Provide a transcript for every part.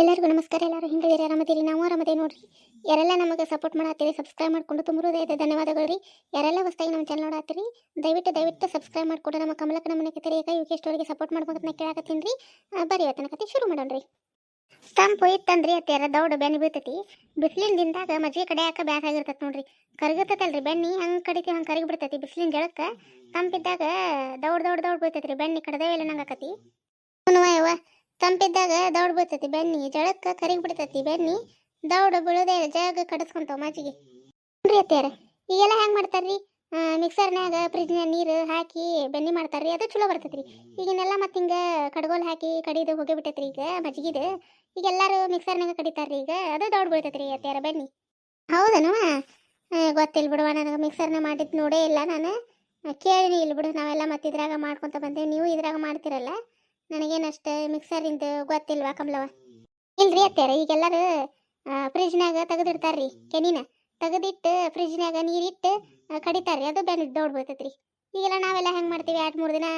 ಎಲ್ಲರಿಗೂ ನಮಸ್ಕಾರ, ಎಲ್ಲರೂ ಹಿಂಗಿದ್ದೀರಿ ಆರಾಮದಿರಿ? ನಾವು ಆರಾಮದೇ ನೋಡ್ರಿ. ಯಾರೆಲ್ಲ ನಮಗೆ ಸಪೋರ್ಟ್ ಮಾಡತ್ತೀರಿ ಸಬ್ಸ್ಕ್ರೈಬ್ ಮಾಡ್ಕೊಂಡು ತುಂಬ ಹೃದಯದ ಧನ್ಯವಾದಗಳು ರೀ. ಯಾರೆಲ್ಲ ಹೊಸ್ತಾಗಿ ನಮ್ಮ ಚಾನಲ್ ನೋಡತ್ತೀರಿ, ದಯವಿಟ್ಟು ದಯವಿಟ್ಟು ಸಬ್ಸ್ಕ್ರೈಬ್ ಮಾಡ್ಕೊಂಡು ನಮ್ಮ ಕಮಲಕ್ಕನ ಮನೆ ಕತೆರಿ ಯು ಕೆ ಸ್ಟೋರಿಗೆ ಸಪೋರ್ಟ್ ಮಾಡ್ಬೇಕಂತ ಕೇಳಕತ್ತೀನಿ ರೀ. ಬರೀ ಇವತ್ತಿನ ಕತೆ ಶುರು ಮಾಡೋಣ ರೀ. ತಂಪು ಇತ್ತಂದ್ರಿ ಅತ್ಯಾರ ದೌಡ್ ಬೆನ್ನಿ ಬೀಳ್ತೈತಿ. ಬಿಸಿಲಿನ ದಿನದಾಗ ಮಜ್ಜಿಗೆ ಕಡಿಯಾಕ ಬ್ಯಾಸ ಆಗಿರ್ತೈತಿ ನೋಡ್ರಿ. ಕರಗತ್ತಲ್ರಿ ಬೆನ್ನಿ ಹಂಗೆ ಕಡಿತಿ, ಹಂಗೆ ಕರಗಿ ಬಿಡ್ತೈತಿ ಬಿಸಿಲಿನ ಜಳಕ್ಕೆ. ತಂಪಿದ್ದಾಗ ದೌಡ್ ದೌಡ್ ದೌಡ್ ಬೀಳ್ತೈತಿ ಬೆನ್ನಿ ಇಲ್ಲ ನಂಗೆ ಆಕತಿ. ತಂಪಿದ್ದಾಗ ದೌಡ್ ಬೀಳ್ತೈತಿ ಬೆನ್ನಿ, ಜಳಕ್ಕ ಕರಿಗ್ ಬಿಡ್ತೈತಿ ಬೆನ್ನಿ. ದೌಡ್ ಬೀಳದೆ ಜಾಗ ಕಡಸ್ಕೊಂತಾವ ಮಜ್ಜಿಗೆ ನೋಡ್ರಿ ಈಗೆಲ್ಲ ಹೆಂಗ್ ಮಾಡ್ತಾರ್ರಿ? ಮಿಕ್ಸರ್ನಾಗ ಫ್ರಿಜ್ನ್ಯಾಗ ನೀರು ಹಾಕಿ ಬೆನ್ನಿ ಮಾಡ್ತಾರ್ರಿ, ಅದು ಚಲೋ ಬರ್ತೈತ್ರಿ. ಈಗಿನೆಲ್ಲ ಮತ್ತೆ ಹಿಂಗ ಕಡ್ಗೋಲ್ ಹಾಕಿ ಕಡಿದು ಹೋಗಿ ಬಿಟ್ಟೈತ್ರಿ ಈಗ ಮಜ್ಜಿಗಿದು. ಈಗ ಎಲ್ಲಾರು ಮಿಕ್ಸರ್ನಾಗ ಕಡಿತಾರ್ರಿ ಈಗ, ಅದು ದೌಡ್ ಬೀಳ್ತೈತ್ರಿ ಅತ್ಯಾರ ಬೆನ್ನಿ. ಹೌದನು? ಗೊತ್ತಿಲ್ಲ ಬಿಡುವ ನನಗೆ ಮಿಕ್ಸರ್ನ ಮಾಡಿದ್ ನೋಡೇ ಇಲ್ಲ ನಾನು. ಕೇಳಿ ಇಲ್ಲ ಬಿಡು, ನಾವೆಲ್ಲ ಮತ್ತೆ ಇದ್ರಾಗ ಮಾಡ್ಕೊತ ಬಂದೆ ನೀವು ಇದ್ರಾಗ ಮಾಡ್ತಿರಲ್ಲ. ನನಗೇನಷ್ಟು ಮಿಕ್ಸರಿಂದು ಗೊತ್ತಿಲ್ವಾ ಕಮಲವ ಇಲ್ರಿ ಅತ್ಯಾರ ಈಗೆಲ್ಲರೂ ಫ್ರಿಜ್ನಾಗ ತೆಗೆದಿಡ್ತಾರ್ರಿ, ಕೆನಿನ. ತೆಗೆದಿಟ್ಟು ಫ್ರಿಜ್ನಾಗ ನೀರಿಟ್ಟು ಕಡಿತಾರ್ರಿ, ಅದು ಬೆನ್ ದೌಡ್ ರೀ ಈಗೆಲ್ಲ ನಾವೆಲ್ಲ ಹೆಂಗೆ ಮಾಡ್ತೀವಿ, ಎರಡು ಮೂರು ದಿನ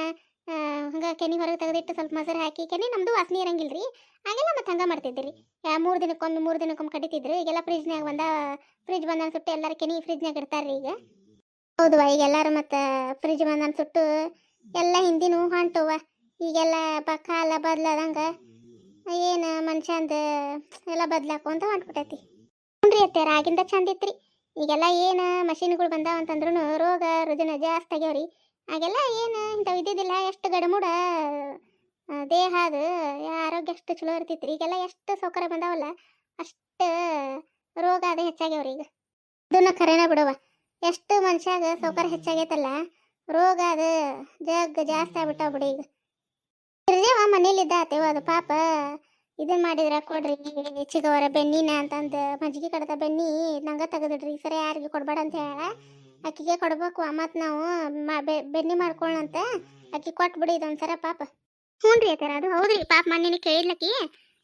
ಹಂಗೆ ಕೆನಿ ಹೊರಗೆ ತೆಗೆದಿಟ್ಟು ಸ್ವಲ್ಪ ಮೊಸರು ಹಾಕಿ, ಕೆನಿ ನಮ್ದು ವಾಸನೆ ಇರಂಗಿಲ್ಲ ರೀ ಹಾಗೆಲ್ಲ ಮತ್ತೆ ಹಂಗೆ ಮಾಡ್ತಿದ್ರಿ ಯಾ, ಮೂರು ದಿನಕ್ಕೊಮ್ಮೆ ಮೂರು ದಿನಕ್ಕೊಮ್ಮೆ ಕಡಿತಿದ್ರು, ಈಗೆಲ್ಲ ಫ್ರಿಜ್ನಾಗ ಬಂದ ಫ್ರಿಜ್ ಬಂದ ಸುಟ್ಟು ಎಲ್ಲರೂ ಕೆನಿ ಫ್ರಿಜ್ನಾಗ ಇಡ್ತಾರ್ರಿ ಈಗ. ಹೌದು ಈಗ ಎಲ್ಲರೂ ಮತ್ತೆ ಫ್ರಿಜ್ ಬಂದ ಸುಟ್ಟು, ಎಲ್ಲ ಹಿಂದಿನೂ ಹೊಂಟವ ಈಗೆಲ್ಲ ಬ ಕಾಲ ಬದ್ಲಾದಂಗ ಏನು ಮನುಷ್ಯಂದ ಎಲ್ಲ ಬದಲಾಕೊಂತ ಹೊಂಟ್ಬಿಟ್ಟೈತಿ ನೋಡ್ರಿ ಅತ್ತೆ ಆಗಿಂದ ಚಂದ ಇತ್ರಿ. ಈಗೆಲ್ಲ ಏನು ಮಷಿನ್ಗಳು ಬಂದಾವ ಅಂತಂದ್ರೂ ರೋಗ ರುಜಿನ ಜಾಸ್ತಿ ಆಗ್ಯಾವ್ರಿ. ಆಗೆಲ್ಲ ಏನು ಇಂಥವು ಇದ್ದಿದ್ದಿಲ್ಲ, ಎಷ್ಟು ಗಡಮೂಡ ದೇಹ ಅದು ಆರೋಗ್ಯ ಎಷ್ಟು ಚಲೋ ಇರ್ತಿತ್ರಿ. ಈಗೆಲ್ಲ ಎಷ್ಟು ಸೌಕರ್ಯ ಬಂದಾವಲ್ಲ, ಅಷ್ಟು ರೋಗ ಅದು ಹೆಚ್ಚಾಗ್ಯಾವ್ರಿ ಈಗ. ಅದನ್ನ ಕರೆನ ಬಿಡವ ಎಷ್ಟು ಮನುಷ್ಯಾಗ ಸೌಕರ್ಯ ಹೆಚ್ಚಾಗೈತಲ್ಲ, ರೋಗ ಅದು ಜಗ್ ಜಾಸ್ತಿ ಆಗ್ಬಿಟ್ಟಾವ ಬಿಡಿ ಈಗ. ಇರ್ದೇವ ಮನೇಲಿದ್ದ ಆತೇವ ಅದು ಪಾಪ. ಇದನ್ ಮಾಡಿದ್ರ ಕೊಡ್ರಿ ಚಿಗವರ ಬೆನ್ನಿನ ಅಂತಂದು ಮಜ್ಜಿಗೆ ಕಡದ ಬೆನ್ನಿ ನಂಗ ತೆಗೆದಿಡ್ರಿ ಸರಿ ಯಾರಿಗೆ ಕೊಡ್ಬೇಡ ಅಂತ ಹೇಳ. ಅಕ್ಕಿಗೆ ಕೊಡ್ಬೇಕು ಮತ್ ನಾವು ಬೆನ್ನಿ ಮಾಡ್ಕೊಳ್ಳಂತ ಅಕ್ಕಿ ಕೊಟ್ಬಿಡಿ ಇದೊಂದ್ಸರ ಪಾಪ. ಹ್ಞೂನ್ರಿ ಆತರ ಅದು ಹೌದ್ರಿ, ಪಾಪ ಮನ್ನಿನ ಕೇಳಿದ್ಲಕಿ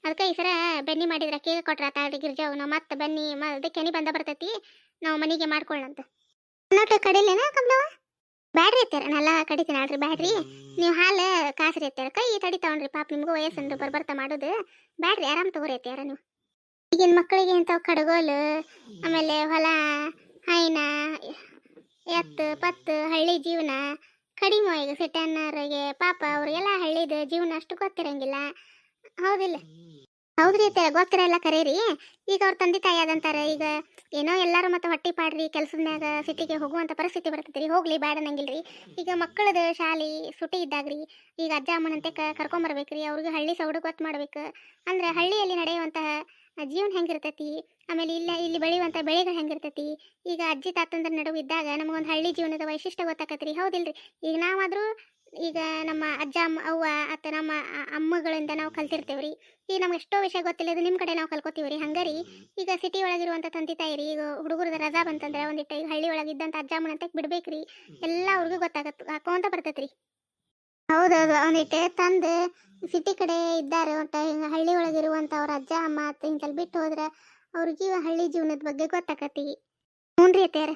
ಅದಕ್ಕೆ ಈ ಸರ ಬೆನ್ನಿ ಮಾಡಿದ್ರ, ಕೇಳಿ ಕೊಟ್ರ ತಾಡಿ ಗಿರ್ಜಾವ್ ನಾವು ಮತ್ತೆ ಬೆನ್ನಿ ಅದಕ್ಕೆ ಕೆನಿ ಬಂದ ಬರ್ತೈತಿ, ನಾವು ಮನೆಗೆ ಮಾಡ್ಕೊಳ್ಳಂತ ಅನ್ನೋಟ ಕಡಿಲೇನ ಕಮ್ಲವ ಬ್ಯಾಡ್ರಿ ಅತ್ತಾರ ನಲ್ಲ ಕಡಿತೀನಿ ಅಲ್ರಿ ಬ್ಯಾಡ್ರಿ. ನೀವು ಹಾಲು ಕಾಸ್ರಿ ಅತ್ತಾರ ಕೈ ತಡಿತಾವನ್ರಿ ಪಾಪ ನಿಮಗೂ ವಯಸ್ಸಂದು ಬರ್ಬರ್ತಾ ಮಾಡೋದು. ಬ್ಯಾಡ್ರಿ, ಆರಾಮ್ ತಗೋರಿ ಅತ್ತಾರ ನೀವು. ಈಗಿನ ಮಕ್ಕಳಿಗೆ ಇಂಥವು ಕಡಗೋಲು, ಆಮೇಲೆ ಹೊಲ, ಹೈನ, ಎತ್ತು, ಪತ್ತು, ಹಳ್ಳಿ ಜೀವನ, ಕಡಿಮೆ ಈಗ ಸಿಟನ್ನರಿಗೆ ಪಾಪ ಅವ್ರಿಗೆಲ್ಲ ಹಳ್ಳಿದು ಜೀವನ ಅಷ್ಟು ಗೊತ್ತಿರಂಗಿಲ್ಲ. ಹೌದಿಲ್ಲ. ಹೌದ್ರಿ ಅತ್ತಾರ ಗೊತ್ತಿರಲ್ಲ ಕರೀರಿ. ಈಗ ಅವ್ರ ತಂದೆ ತಾಯಿ ಆದಂತಾರ, ಈಗ ಏನೋ ಎಲ್ಲಾರು ಮತ್ತೆ ಹೊಟ್ಟಿ ಪಾಡ್ರಿ, ಕೆಲ್ಸದ ಮ್ಯಾಗ ಸಿಟಿಗೆ ಹೋಗುವಂತ ಪರಿಸ್ಥಿತಿ ಬರ್ತೈತಿ ಹೋಗ್ಲಿ ಅನ್ನಂಗಿಲ್ರಿ ಈಗ ಮಕ್ಕಳದ ಶಾಲಿ ಸುಟಿ ಇದ್ದಾಗ್ರಿ. ಈಗ ಅಜ್ಜ ಅಮ್ಮನಂತೆ ಕರ್ಕೊಂಬರ್ಬೇಕ್ರಿ ಅವ್ರಿಗೆ ಹಳ್ಳಿ ಸೌಡು ಗೊತ್ತು ಮಾಡ್ಬೇಕು. ಅಂದ್ರೆ ಹಳ್ಳಿಯಲ್ಲಿ ನಡೆಯುವಂತಹ ಜೀವನ ಹೆಂಗಿರ್ತೈತಿ, ಆಮೇಲೆ ಇಲ್ಲ, ಇಲ್ಲಿ ಬೆಳೆಯುವಂಥ ಬೆಳೆಗಳು ಹೆಂಗಿರ್ತೈತಿ. ಈಗ ಅಜ್ಜಿ ತಾತಂದ್ರ ನಡುವೆ ಇದ್ದಾಗ ನಮಗೊಂದು ಹಳ್ಳಿ ಜೀವನದ ವೈಶಿಷ್ಟ್ಯ ಗೊತ್ತಾಕತ್ರಿ. ಹೌದಿಲ್ರಿ. ಈಗ ನಾವಾದ್ರೂ ಈಗ ನಮ್ಮ ಅಜ್ಜ ಅಮ್ಮ ಅವ್ವ ಅತ್ತ ನಮ್ಮ ಅಮ್ಮಗಳಿಂದ ನಾವು ಕಲ್ತಿರ್ತೇವ್ರಿ. ಈಗ ನಮ್ಗೆ ಎಷ್ಟೋ ವಿಷಯ ಗೊತ್ತಿಲ್ಲ ನಿಮ್ಮ ಕಡೆ ನಾವು ಕಲ್ಕೋತೀವ್ರಿ. ಹಂಗಾರಿ ಈಗ ಸಿಟಿ ಒಳಗಿರುವಂಥ ತಂದೆ ತಾಯಿರಿ ಈಗ ಹುಡುಗರದ ರಜಾ ಬಂತಂದ್ರೆ ಒಂದಿಟ್ಟು ಈಗ ಹಳ್ಳಿ ಒಳಗಿದ್ದಂಥ ಅಜ್ಜ ಬಿಡ್ಬೇಕು ಬಿಡ್ಬೇಕ್ರಿ. ಎಲ್ಲ ಅವ್ರಿಗೂ ಗೊತ್ತಾಗತ್ತೆ ಹಾಕೋಂತ ಬರ್ತೈತ್ರಿ. ಹೌದೌದು ಒಂದಿಟ್ಟು ತಂದು ಸಿಟಿ ಕಡೆ ಇದ್ದಾರೆ ಒಟ್ಟ ಹಿಂಗ ಹಳ್ಳಿ ಒಳಗಿರುವಂಥ ಅವ್ರ ಅಜ್ಜ ಅಮ್ಮ ಅತ್ತ ಹಿಂಗೆ ಬಿಟ್ಟು ಹೋದ್ರೆ ಅವ್ರಿಗೆ ಹಳ್ಳಿ ಜೀವನದ ಬಗ್ಗೆ ಗೊತ್ತಾಕತಿ ರೀ ಅತ್ಯಾರ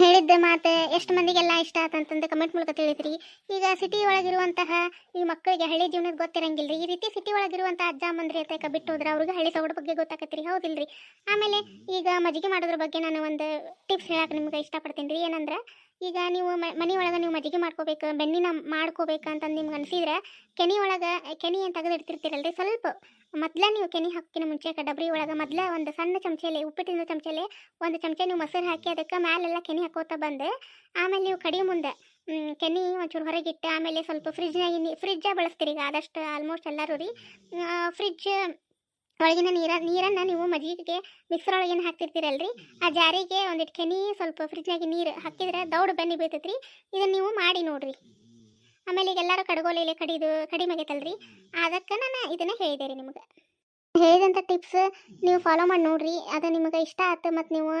ಹೇಳಿದ್ದ ಮಾತೆ ಎಷ್ಟು ಮಂದಿಗೆಲ್ಲ ಇಷ್ಟ ಆತಂತಂದು ಕಮೆಂಟ್ ಮೂಲಕ ತಿಳಿದ್ರಿ. ಈಗ ಸಿಟಿ ಒಳಗಿರುವಂತಹ ಈ ಮಕ್ಕಳಿಗೆ ಹಳ್ಳಿ ಜೀವನದ ಗೊತ್ತಿರಂಗಿಲ್ರಿ. ಈ ರೀತಿ ಸಿಟಿ ಒಳಗಿರುವಂಥ ಅಜ್ಜ ಅಮ್ಮಂದ್ರಿ ಅತ್ತಕ ಬಿಟ್ಟು ಹೋದ್ರೆ ಅವ್ರಿಗೆ ಹಳ್ಳಿ ಸೊಗಡು ಬಗ್ಗೆ ಗೊತ್ತಾಕತ್ರಿ ಹೌದಿಲ್ರಿ. ಆಮೇಲೆ ಈಗ ಮಜ್ಜಿಗೆ ಮಾಡೋದ್ರ ಬಗ್ಗೆ ನಾನು ಒಂದು ಟಿಪ್ಸ್ ಹೇಳಕ್ಕೆ ನಿಮ್ಗೆ ಇಷ್ಟಪಡ್ತೀನಿ ರೀ ಏನಂದ್ರೆ ಈಗ ನೀವು ಮನೆ ಒಳಗೆ ನೀವು ಮಜ್ಜಿಗೆ ಮಾಡ್ಕೋಬೇಕು ಬೆನ್ನಿನ ಮಾಡ್ಕೋಬೇಕು ಅಂತಂದು ನಿಮ್ಗೆ ಅನ್ಸಿದ್ರೆ ಕೆನಿ ಒಳಗೆ, ಕೆನಿ ಅಂತ ತೆಗೆದಿಡ್ತಿರ್ತೀರಲ್ರಿ ಸ್ವಲ್ಪ. ಮೊದ್ಲ ನೀವು ಕೆನಿ ಹಾಕಿನ ಮುಂಚೆ ಡಬ್ರಿ ಒಳಗೆ ಮೊದ್ಲ ಒಂದು ಸಣ್ಣ ಚಮಚೆಯಲ್ಲಿ ಉಪ್ಪಿಟ್ಟಿನ ಚಮಚೆಯಲ್ಲಿ ಒಂದು ಚಮಚೆ ನೀವು ಮೊಸರು ಹಾಕಿ ಅದಕ್ಕೆ ಮ್ಯಾಲೆಲ್ಲ ಕೆನಿ ಹಾಕೋತಾ ಬಂದು, ಆಮೇಲೆ ನೀವು ಕಡಿ ಮುಂದೆ ಕೆನಿ ಒಂಚೂರು ಹೊರಗಿಟ್ಟು ಆಮೇಲೆ ಸ್ವಲ್ಪ ಫ್ರಿಜ್ನಾಗಿ ಫ್ರಿಜ್ಜ ಬಳಸ್ತೀರಿ ಈಗ ಆದಷ್ಟು ಆಲ್ಮೋಸ್ಟ್ ಎಲ್ಲರೂ ರೀ. ಫ್ರಿಜ್ ಒಳಗಿನ ನೀರ, ನೀರನ್ನು ನೀವು ಮಜ್ಜಿಗೆಗೆ ಮಿಕ್ಸರ್ ಒಳಗೇನು ಹಾಕ್ತಿರ್ತೀರಲ್ರಿ? ಆ ಜಾರಿಗೆ ಒಂದಿಟ್ಟು ಕೆನಿ ಸ್ವಲ್ಪ ಫ್ರಿಜ್ನಾಗಿ ನೀರು ಹಾಕಿದ್ರೆ ದೌಡ್ ಬೆನ್ನಿ ಬೀಳ್ತೈತ್ರಿ. ಇದನ್ನು ನೀವು ಮಾಡಿ ನೋಡ್ರಿ. ಆಮೇಲೆ ಈಗ ಎಲ್ಲರೂ ಕಡಗೋಲೆಲೆ ಕಡಿದು, ಕಡಿಮೆ ಆಗೈತಲ್ರಿ. ಅದಕ್ಕೆ ನಾನು ಇದನ್ನ ಹೇಳಿದೆ ರೀ ನಿಮ್ಗೆ. ಹೇಳಿದಂಥ ಟಿಪ್ಸ್ ನೀವು ಫಾಲೋ ಮಾಡಿ ನೋಡ್ರಿ. ಅದು ನಿಮಗೆ ಇಷ್ಟ ಆಯ್ತು ಮತ್ತು ನೀವು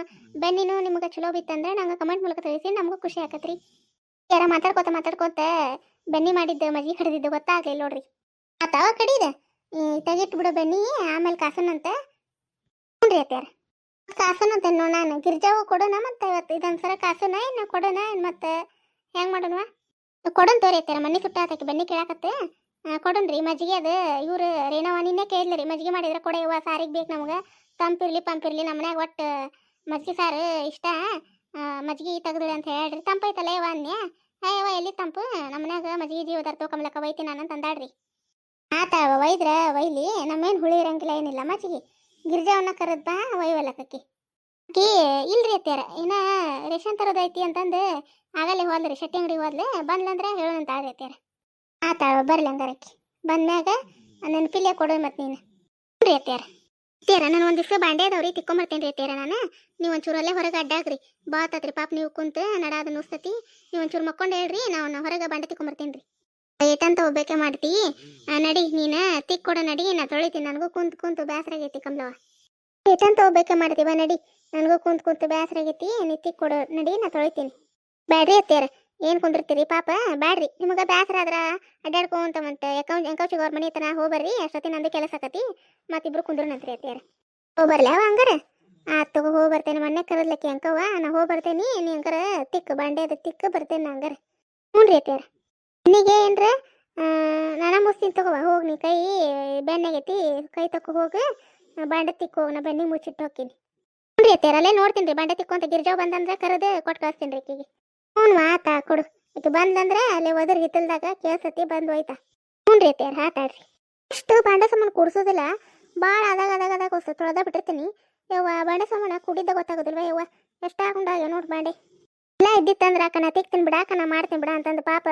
ಬೆನ್ನಿನೂ ನಿಮಗೆ ಚಲೋ ಬಿತ್ತಂದ್ರೆ ನಂಗೆ ಕಮೆಂಟ್ ಮೂಲಕ ತಿಳಿಸಿ ನಮಗೂ ಖುಷಿ ಆಕತ್ರಿ. ಯಾರ ಮಾತಾಡ್ಕೋತ ಮಾತಾಡ್ಕೋತ ಬೆನ್ನಿ ಮಾಡಿದ್ದು ಮಜ್ಜಿಗೆ ಕಡಿದಿದ್ದು ಗೊತ್ತಾಗಲಿಲ್ಲ ನೋಡ್ರಿ. ಆತಾವ ಕಡಿದ. ತೆಗಿಟ್ಟು ಬಿಡು ಬನ್ನಿ, ಆಮೇಲೆ ಕಾಸನಂತ ಹ್ಞೂ ಅತ್ಯಾರ ಕಾಸನಂತ ನೋ ನಾನು. ಗಿರ್ಜಾವು ಕೊಡೋಣ ಮತ್ತೆ ಇವತ್ತು. ಇದೊಂದ್ಸಲ ಕಾಸನ ಇನ್ನು ಕೊಡೋಣ ಏನು ಮತ್ತೆ ಹೆಂಗೆ ಮಾಡೋಣ ಕೊಡೋಣ ತೋರಿ ಅತ್ಯಾರ ಮನೆ ಸುಟ್ಟ ಆತಕ್ಕೆ ಬನ್ನಿ ಕೇಳಾಕತ್ತೆ. ರೀ ಮಜ್ಜಿಗೆ ಅದು ಇವ್ರು ರೇಣವ ನಿನ್ನೆ ರೀ. ಮಜ್ಜಿಗೆ ಮಾಡಿದ್ರೆ ಕೊಡ ಇವ ಸಾರಿಗೆ ಬೇಕು ನಮ್ಗೆ. ತಂಪಿರ್ಲಿ ಪಂಪಿರ್ಲಿ ನಮ್ಮ ಮನ್ಯಾಗ ಒಟ್ಟು ಮಜ್ಜಿಗೆ ಸಾರು ಇಷ್ಟ. ಮಜ್ಜಿಗೆ ತೆಗೆದ್ರಿ ಅಂತ ಹೇಳ್ರಿ. ತಂಪೈತಲ್ಲ ಇವ ಅನ್ಯ ಅಯ್ಯವ ಎಲ್ಲಿ ತಂಪು? ನಮ್ಮ ಮನ್ಯಾಗ ಮಜ್ಜಿಗೆ ಜೀವ ತರ್ತೋ ಕಮಲಕ್ಕ ಒಯ್ತಿ ನಾನು ಅಂತ ಅಂದಾಡ್ರಿ ಆತ ಒಯ್ದ್ರ ಒಯ್ಲಿ ನಮ್ಮೇನು ಹುಳಿ ಇರಂಗಿಲ್ಲ, ಏನಿಲ್ಲ. ಮಜ್ಜಿಗೆ ಗಿರ್ಜಾವನ್ನ ಕರೆದ್ ಬಾ ಅಕ್ಕಿ ಇಲ್ರಿ ಅತ್ಯಾರ ಇನ್ನ ರೇಷನ್ ತರೋದೈತಿ ಅಂತಂದು ಆಗಲೇ ಹೋದ್ರಿ, ಶೆಟ್ಟಿ ಅಂಗಡಿ ಹೋದ್ಲೆ, ಬಂದ್ಲಂದ್ರೆ ಹೇಳೋಣಂತ ಆದ್ರೆ ಅತ್ಯಾರ ಆತ ಬರ್ಲಿ ಹಂಗಾರಕ್ಕಿ. ಬಂದ್ಮ್ಯಾಗ ನೆನಪಿಲ್ಲೇ ಕೊಡು ಮತ್ತೆ ನೀನು. ರೀ ಅತ್ಯಾರ ಅತ್ಯಾರ ನಾನು ಒಂದು ದಿವಸ ಬಾಂಡೆ ಅದಾವ್ರಿ ತಿಕ್ಕೊಂಬರ್ತೇನೆ ರೀ ಅತ್ಯಾರ ನಾನು. ನೀವು ಒಂಚೂರು ಅಲ್ಲೇ ಹೊರಗೆ ಅಡ್ಡಾಗ್ರಿ ಬಾತತ್ರಿ ಪಾಪ ನೀವು ಕುಂತು ನಡಾದ ನುಸ್ತತಿ ನೀವು ಒಂಚೂರು ಮಕ್ಕೊಂಡು ಹೇಳ್ರಿ, ನಾವು ಹೊರಗೆ ಬಾಂಡೆ ತಿಕ್ಕೊಂಬರ್ತೇನೆ ರೀ ಏಟಂತ ಒಬ್ಬಕೆ ಮಾಡ್ತಿ. ನಡಿ, ನೀನ ತಿಕ್ ಕೊಡ, ನಡಿ, ನಾ ತೊಳಿತೀನಿ. ನನಗೂ ಕುಂತ್, ಕುಂತು ಬೇಸರ ಆಗೈತಿ ಕಮಲವ ಏಟಂತ ಮಾಡ್ತಿ ಮಾಡ್ತೀವ ನಡಿ. ನನಗೂ ಕುಂತ್, ಕುಂತು ಬೇಸರ ಆಗೈತಿ. ನೀ ತಿಕ್ ಕೊಡ, ನಡಿ, ನಾ ತೊಳಿತೀನಿ. ಬ್ಯಾಡ್ರಿ ಅತ್ಯಾರ ಏನ್ ಕುಂದಿರ್ತೀರಿ? ಪಾಪ, ಬ್ಯಾಡ್ರಿ. ನಿಮಗ ಬ್ಯಾಸರ ಆದ್ರ ಅಡ್ಡಾಡ್ಕೊಂತ ಮಂತ ಎಕೌಂಟ್ ಎಂಕೌಚಿ ಅವ್ರ ಮನೆ ತನ ಹೋಗ್ಬರ್ರಿ. ಅಷ್ಟೊತ್ತಿ ನಂದು ಕೆಲಸ ಆಕತಿ. ಮತ್ತಿಬ್ರು ಕುಂದ್ರನಂತ್ರಿ ಅತ್ಯಾರ ಹೋಗ್ಬರ್ಲ ಅವ ಹಂಗಾರ? ಆ, ತಗೋ ಹೋಗಿ ಬರ್ತೇನೆ ಮೊನ್ನೆ ಕರದ್ಲಕ್ಕೆ ಅಂಕವ್ವ ನಾ ಹೋಗಿ ಬರ್ತೇನಿ ನೀ ಹಂಗಾರ ತಿಕ್, ಬಾಂಡೆ ಅದ ತಿಕ್ ಬರ್ತೇನೆ ಹಂಗಾರ. ಹ್ಞೂ ರೀ ನಿನಗೆ ಏನ್ರ? ನಾನ ಮುಸ್ತೀನಿ ತಗೋ ಹೋಗಿ ನೀ ಕೈ ಬೆನ್ನಾಗೈತಿ ಕೈ ತಕೊ ಹೋಗಿ, ಬಾಂಡೆ ತಿಕ್ ಹೋಗಿ, ನಾ ಬೆನ್ನಿಗೆ ಮುಚ್ಚಿಟ್ಟು ಹೋಗ್ತೀನಿ. ನೋಡ್ರಿ ರೀ ಅತ್ಯಾರ ಅಲ್ಲೇ ನೋಡ್ತೀನಿ ರೀ, ಬಾಂಡೆ ಅಂತ ಗಿರ್ಜಾವ್ ಬಂದಂದ್ರೆ ಕರೆದು ಕೊಟ್ಟು ಕಳಿಸ್ತೀನಿ ರೀ ಆಕಿಗೆ ಹ್ಞೂ ಆತ ಕೊಡು. ಇದು ಬಂದಂದ್ರೆ ಅಲ್ಲೇ ಒದರ್ ಹಿತ್ತಲ್ದಾಗ ಕೇಳ್ಸತಿ ಬಂದು ಹೋಯ್ತಾ. ಹ್ಞೂ ರೀ ಆಟಾಡ್ರಿ ಇಷ್ಟು ಬಾಂಡೆ ಸಾಮಾನು ಕುಡಿಸೋದಿಲ್ಲ. ಭಾಳ ಅದಾಗ ಅದಾಗ ಅದಾಗ ಹೊಸ ತೊಳೆದ ಬಿಟ್ಟಿರ್ತೀನಿ. ಯವ್ವ, ಬಾಂಡೆ ಸಾಮಾನು ಕುಡಿದ ಗೊತ್ತಾಗೋದಿಲ್ವ ಯವ್ವ? ಎಷ್ಟು ಹಾಕೊಂಡಾಗ ನೋಡಿ ಬಾಂಡೆ. ಎಲ್ಲ ಇದ್ದಿತ್ತಂದ್ರೆ ಅಕ್ಕ ನಾ ತಿಕ್ತೀನಿ ಬಿಡಾಕ ನಾ ಮಾಡ್ತೀನಿ ಬಿಡ ಅಂತಂದು ಪಾಪ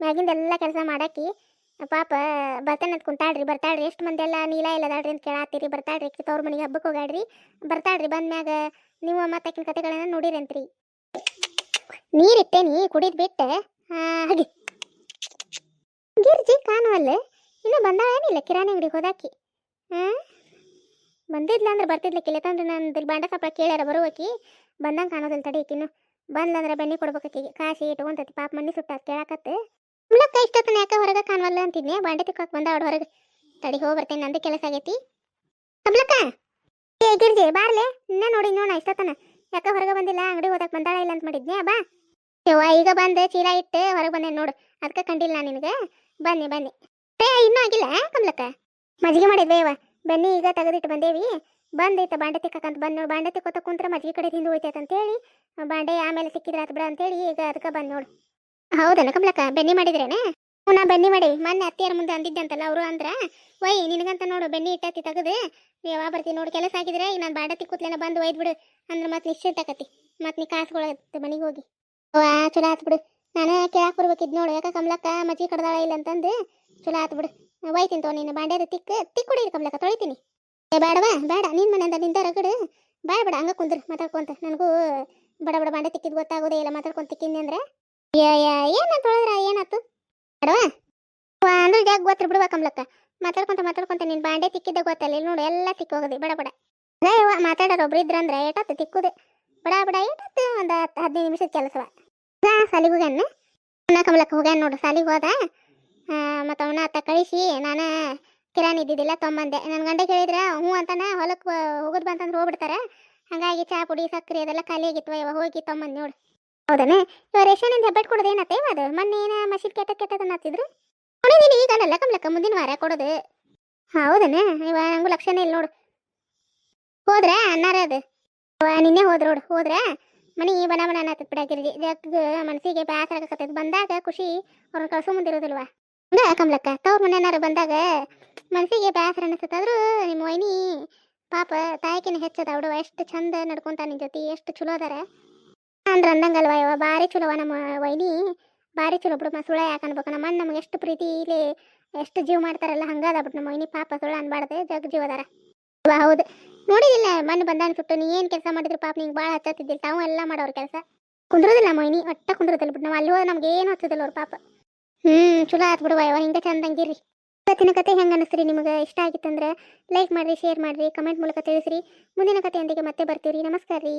ಮ್ಯಾಗಿಂದ ಎಲ್ಲ ಕೆಲಸ ಮಾಡಾಕಿ, ಪಾಪ ಬರ್ತಾನೆ ಅಂತ ಕುಂತಾಳ್ರಿ, ಬರ್ತಾಳ್ರಿ, ಎಷ್ಟು ಮಂದಿ ಎಲ್ಲ ನೀಲ ಇಲ್ಲದಾಳ್ರಿ ಅಂತ ಕೇಳಾತ್ತೀರಿ, ಬರ್ತಾಳ್ರಿ ತವ್ರ ಮನೆಗೆ ಹಬ್ಬಕ್ಕೆ ಹೋಗಾಡ್ರಿ ಬರ್ತಾಳ್ರಿ ಬಂದ್ಮ್ಯಾಗ ನೀವು ಮತ್ತಾಕಿನ ಕತೆಗಳನ್ನ ನೋಡಿರಂತ್ರಿ ನೀರಿಟ್ಟೇನಿ ಕುಡಿದ್ ಬಿಟ್ಟೆ ಹಾಗೆ. ಗಿರ್ಜಿ ಕಾಣುವಲ್ಲ ಇನ್ನು ಬಂದಾಳೇನಿಲ್ಲ ಕಿರಾಣಿ ಅಂಗಡಿಗೆ ಹೋದಾಕಿ. ಹಾಂ? ಬಂದಿದ್ಲ ಅಂದ್ರೆ ಬರ್ತಿದ್ಲಕ್ಕಿಲ್ಲ ಯಾಕಂದ್ರೆ ನಾನು ಬಾಂಡ ಸಪ್ಲ ಕೇಳ್ಯಾರ ಬರುವಕಿ, ಬಂದಂಗೆ ಕಾಣೋದಿಲ್ಲ ತಡಿ ಈಕಿನ್ನು. ಬಂದ್ಲಂದ್ರೆ ಬೆನ್ನಿ ಕೊಡ್ಬೇಕಾಕಿಗೆ ಕಾಸಿ ಇಟ್ಕೊಂತತಿ, ಪಾಪ ಮಣ್ಣಿ ಸುಟ್ಟ ಕೇಳಾಕತ್ತೆ. ಮುಳಕ್ಕ ಇಷ್ಟೊತ್ತನ ಯಾಕೆ ಹೊರಗೆ ಕಾಣವಲ್ಲ ಅಂತಿದ್ನೆ. ಬಾಂಡೆ ತಿಕ್ಕಾಕ್ ಬಂದ ಅವ್ರ ಹೊರಗೆ ತಡಿ ಹೋಗಿ ಬರ್ತೇನೆ, ನಂದು ಕೆಲಸ ಆಗೈತಿ. ಕಮಲಕ್ಕ ಏ, ಗಿರ್ಜಿ, ಬಾರ್ಲೆ, ಇನ್ನ ನೋಡಿ ನೋಡ ಇಷ್ಟೊತ್ತನ ಯಾಕೆ ಹೊರಗೆ ಬಂದಿಲ್ಲ ಅಂಗಡಿ ಹೋದಕ್ ಬಂದಾಳ ಇಲ್ಲ ಅಂತ ಮಾಡಿದ್ನೆ ಬಾ. ಯವ್ವ, ಈಗ ಬಂದೆ ಚೀಲ ಇಟ್ಟು ಹೊರಗೆ ಬಂದೆ ನೋಡು ಅದಕ್ಕೆ ಕಂಡಿಲ್ಲ ನಾನು ನಿನಗೆ. ಬನ್ನಿ ಬನ್ನಿ. ಏ, ಇನ್ನೂ ಆಗಿಲ್ಲ ಕಮ್ಲಕ್ಕ? ಮಜ್ಜಿಗೆ ಮಾಡಿದ್ವಿ, ಯವ್ವ. ಬನ್ನಿ, ಈಗ ತೆಗೆದಿಟ್ಟು ಬಂದೇವಿ. ಬಂದೈತ ಬಾಂಡೆ ತಿಕ್ಕಂತ ಬಂದು ನೋಡಿ, ಬಾಂಡೆ ತಿಕ್ಕೋತ ಕುಂತ್ರ ಮಜ್ಜಿಗೆ ಕಡೆ ತಿಂದು ಹೋಯ್ತೈತೆ ಅಂತೇಳಿ ಬಾಂಡೆ ಆಮೇಲೆ ಸಿಕ್ಕಿದ್ರೆ ಆತ್ ಬಿಡ ಅಂತೇಳಿ, ಈಗ ಅದಕ್ಕೆ ಬಂದು ನೋಡು. ಹೌದನ ಕಮಲಕ್ಕ, ಬೆನ್ನಿ ಮಾಡಿದ್ರೇನೆ? ನಾ ಬೆನ್ನಿ ಮಾಡಿ. ಮೊನ್ನೆ ಅತ್ತಿಯರ ಮುಂದೆ ಅಂದಿದ್ದಂತಲ್ಲ ಅವರು ಅಂದ್ರ, ವೈ, ನಿನಗಂತ ನೋಡು, ಬೆನ್ನಿ ಇಟ್ಟತಿ ನೀ ಯಾವಾಗ ಬರ್ತೀನಿ ನೋಡು, ಕೆಲಸ ಆಗಿದ್ರೆ ಈಗ ನಾನು ಬಾಂಡೆ ತಿಕ್ಕುತ್ಲೇನ ಬಂದು ಒಯ್ದು ಬಿಡು. ಅಂದ್ರೆ ಮತ್ತೆ ನಿಶ್ಚಿತ ಆಕತಿ ಮತ್ತೆ ನೀ ಕಾಸುಗಳತ್ತೆ ಮನೆಗೆ ಹೋಗಿ. ವಾ ಚಲೋ ಆತ್ ಬಿಡು. ನಾನು ಕೇಳಾಕ್ ಬರ್ಬೇಕಿದ್ ನೋಡು. ಯಾಕ ಕಮಲಕ್ಕ ಮಜ್ಜಿ ಕಡ್ದಾಳ ಇಲ್ಲ ಅಂತಂದು, ಚಲೋ ಆತ್ ಬಿಡು. ಒಯ್ತೀನಿ ತೋ ನೀನು ಬಾಂಡೆ ತಿಕ್ಕ ತಿಕ್ ಕುಡೀರಿ ಕಮಲಕ್ಕ, ತೊಳಿತೀನಿ. ಏ, ಬೇಡವಾ, ಬೇಡ. ನಿನ್ನ ಮನೆಯಿಂದ ನಿಂದ ರಗಡು ಬೇಡ ಬೇಡ, ಹಂಗ ಕುಂದ್ರು ಮಾತಾಡ್ಕೊಂತ. ನನಗೂ ಬಡ ಬಡ ಬಾಂಡೆ ತಿಕ್ಕಿದ್ ಗೊತ್ತಾಗೋದೇ ಇಲ್ಲ ಮಾತಾಡ್ಕೊಂತ ತಿಕ್ಕಿನಿ ಅಂದ್ರೆ. ಯಾ ಯಾ ಏನ ತೊಳೆದ್ರ ಏನಾತು? ಬೇಡವಾ ವಾ ಅಂದ್ರೆ ಜಾಗ ಗೊತ್ತಿರ ಬಿಡುವ ಕಮ್ಲಕ್ಕ. ಮಾತಾಡ್ಕೊಂತ ಮಾತಾಡ್ಕೊಂತ ನಿನ್ ಬಾಂಡೆ ತಿಕ್ಕಿದ್ದೆ ಗೊತ್ತಲ್ಲ, ಇಲ್ಲಿ ನೋಡು ಎಲ್ಲ ತಿಕ್ಕಿ ಬಡ ಬಡ. ಅದೇ ಯವ್ವ ಮಾತಾಡೋರು ಒಬ್ರು ಇದ್ರಂದ್ರೆ ಏಟತ್ತು ತಿಕ್ಕುದೆ. ಬಡ ಬಡ ಏಟತ್ತು ಒಂದು ಹತ್ತು, ಹದಿನೈದು ನಿಮಿಷದ ಕೆಲಸವ ಹಾ ಸಾಲಿಗೆ ಹೋಗ್ಯಾನ ಅವನ ಕಮಲಕ್ಕ ಹೋಗ್ಯಾನ ನೋಡು ಸಾಲಿಗೆ ಹೋದ? ಮತ್ತು ಅವನ ಅತ್ತ ಕಳಿಸಿ, ನಾನು ಕಿರಾಣಿ ಇದ್ದಿದ್ದಿಲ್ಲ ತೊಂಬಂದೆ ನನ್ನ ಗಂಡ ಕೇಳಿದ್ರೆ, ಹ್ಞೂ ಅಂತಾನೆ ಹೊಲಕ್ಕೆ ಹೋಗೋದು ಬಂತಂದ್ರೆ ಹೋಗ್ಬಿಡ್ತಾರೆ. ಹಾಗಾಗಿ ಚಾ ಪುಡಿ ಸಕ್ಕರೆ ಅದೆಲ್ಲ ಖಾಲಿ ಆಗಿತ್ತು ಇವಾಗ ಹೋಗಿ ತೊಂಬಂದು ನೋಡು. ಹೌದನ ರೇಷನಿಂದ ಹೆಬ್ಬೆಟ್ ಕೊಡೋದು ಏನತ್ತೆ ಅದು? ಮೊನ್ನೆ ಏನ ಮಸೀದ್ ಕೆಟ್ಟ ಕೆಟ್ಟದನ್ನ ಹತ್ತಿದ್ರು ಕೊಡೋದಿಲ್ಲ ಈಗ ಅಲ್ಲ ಕಮಲಕ್ಕ ಮುಂದಿನ ವಾರ ಕೊಡೋದು. ಹೌದನ ಇವ ನಂಗೂ ಲಕ್ಷಣ ಇಲ್ಲ ನೋಡು. ಹೋದ್ರ? ಅನ್ನಾರ ಅದು? ನಿನ್ನೆ ಹೋದ್ರ ನೋಡು, ಹೋದ್ರ? ಮನಿ ಬಣ ಬಣ ಅನ್ನತ್ತದ ಬಿಡಾಕಿರ್ಜಿ ಜಗ್ ಮನಸ್ಸಿಗೆ ಬೇಸರ ಆಗಕತ್ತೈತಿ. ಬಂದಾಗ ಖುಷಿ, ಅವ್ರನ್ನ ಕಳ್ಸೋ ಮುಂದಿರೋದಿಲ್ವಾ ಹಂಗ ಕಮಲಕ್ಕ ತವ್ರ ಮನೆಯನ್ನಾರು ಬಂದಾಗ ಮನಸ್ಸಿಗೆ ಬೇಸರ ಅನಿಸ್ತದ ಆದ್ರೂ ನಿಮ್ಮ ವೈನಿ ಪಾಪ ತಾಯಕಿನ ಹೆಚ್ಚದ ಅವಡು ಎಷ್ಟು ಚಂದ ನಡ್ಕೊಂತ ನಿನ್ ಜೊತೆ, ಎಷ್ಟು ಚಲೋ ಅದಾರ. ಅಂದ್ರ ಅಂದಂಗಲ್ವ ಬಾರಿ ಭಾರಿ ಚಲೋವ ನಮ್ಮ ವೈನಿ. ಭಾರಿ ಚಲೋ ಬಿಡು ಸುಳ ಯಾಕೆ ಅನ್ಬೇಕು? ನಮ್ಮ ಅಣ್ಣ ನಮ್ಗೆ ಎಷ್ಟು ಪ್ರೀತಿಲಿ ಎಷ್ಟು ಜೀವ ಮಾಡ್ತಾರಲ್ಲ, ಹಂಗಾದ ಬಿಟ್ಟು ನಮ್ಮ ವೈನಿ. ಪಾಪ ಸುಳ್ಳ ಅನ್ಬಾರ್ದೆ, ಜಗ್ ಜೀವ ಅದಾರ. ಇವ ಹೌದು. ನೋಡಿದಿಲ್ಲ, ಮಣ್ಣು ಬಂದ ಸುಟ್ಟು, ನೀ ಏನು ಕೆಲಸ ಮಾಡಿದ್ರು ಪಾಪ ನಿಂಗೆ ಭಾಳ ಹತ್ತತ್ತಿದ್ದಿಲ್ಲ ತಾವು ಎಲ್ಲ ಮಾಡೋರು ಕೆಲಸ. ಕುಂದ್ರೋದಿಲ್ಲ ಮೈನಿ ಒಟ್ಟ ಕುಂದ್ರೋದಿಲ್ಲ ಬಿಟ್ಟು ನಾವು ಅಲ್ಲಿ ಹೋದ ನಮ್ಗೆ ಏನು ಹತ್ತದಿಲ್ಲ ಅವ್ರ ಪಾಪ. ಹ್ಞೂ ಚಲೋ ಆತ್ ಬಿಡುವ ಇವ ಹಿಂಗೆ ಚಂದಂಗಿರಿ ಇವತ್ತಿನ ಕತೆ ಹೆಂಗೆ ಅನಿಸ್ರಿ ನಿಮಗೆ? ಇಷ್ಟ ಆಗಿತ್ತಂದ್ರೆ ಲೈಕ್ ಮಾಡಿರಿ ಶೇರ್ ಮಾಡಿರಿ ಕಮೆಂಟ್ ಮೂಲಕ ತಿಳಿಸ್ರಿ. ಮುಂದಿನ ಕಥೆಯೊಂದಿಗೆ ಮತ್ತೆ ಬರ್ತೀವಿ ನಮಸ್ಕಾರ ರೀ